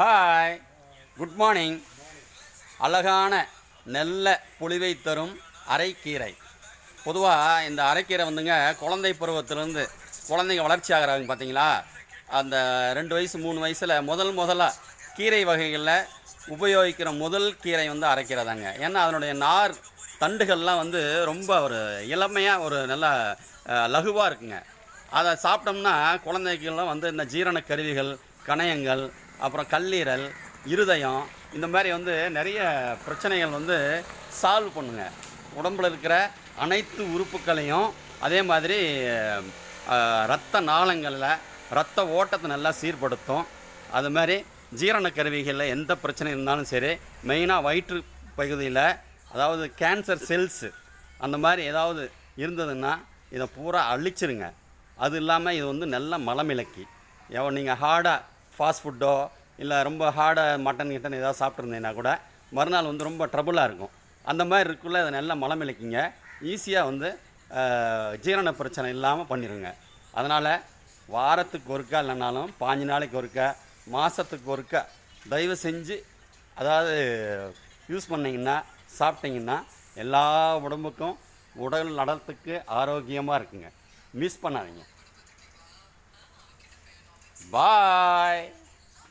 Hi good morning அழகான நல்ல புளிவை தரும் அரைக்கீரை. பொதுவாக இந்த அரைக்கீரை வந்துங்க குழந்தை பருவத்திலேருந்து குழந்தைங்க வளர்ச்சி ஆகிறாங்க பார்த்தீங்களா அந்த ரெண்டு வயசு மூணு வயசில் முதல் முதலாக கீரை வகைகளில் உபயோகிக்கிற முதல் கீரை வந்து அரைக்கீரை தாங்க. ஏன்னா அதனுடைய நார் தண்டுகள்லாம் வந்து ரொம்ப ஒரு இளமையாக ஒரு நல்ல லகுவாக இருக்குங்க. அதை சாப்பிட்டோம்னா குழந்தைகள்லாம் வந்து இந்த ஜீரண கருவிகள் கணையங்கள் அப்புறம் கல்லீரல் இருதயம் இந்த மாதிரி வந்து நிறைய பிரச்சனைகள் வந்து சால்வ் பண்ணுங்க. உடம்புல இருக்கிற அனைத்து உறுப்புகளையும் அதே மாதிரி ரத்த நாளங்களில் ரத்த ஓட்டத்தை நல்லா சீர்படுத்தும். அது மாதிரி ஜீரண கருவிகளில் எந்த பிரச்சனை இருந்தாலும் சரி மெயினாக வயிற்று பகுதியில் அதாவது கேன்சர் செல்ஸு அந்த மாதிரி ஏதாவது இருந்ததுன்னா இதை பூரா அழிச்சிருங்க. அது இல்லாமல் இது வந்து நல்ல மலமிளக்கி. எவ்வளோ நீங்கள் ஹார்டாக ஃபாஸ்ட் ஃபுட்டோ இல்லை ரொம்ப ஹார்டாக மட்டன் கிட்டன் ஏதாவது சாப்பிட்ருந்தீங்கன்னா கூட மறுநாள் வந்து ரொம்ப ட்ரபுளாக இருக்கும். அந்த மாதிரி இருக்குள்ள இதை நல்லா மலமிழக்கிங்க ஈஸியாக வந்து ஜீரண பிரச்சனை இல்லாமல் பண்ணிடுங்க அதனால் வாரத்துக்கு ஒருக்கா இல்லைனாலும் பாஞ்சு நாளைக்கு ஒருக்கா மாதத்துக்கு ஒருக்கா தயவு செஞ்சு அதாவது யூஸ் பண்ணிங்கன்னா சாப்பிட்டிங்கன்னா எல்லா உடம்புக்கும் உடல் நலத்துக்கு ஆரோக்கியமாக இருக்குங்க. மிஸ் பண்ணாதீங்க. Bye.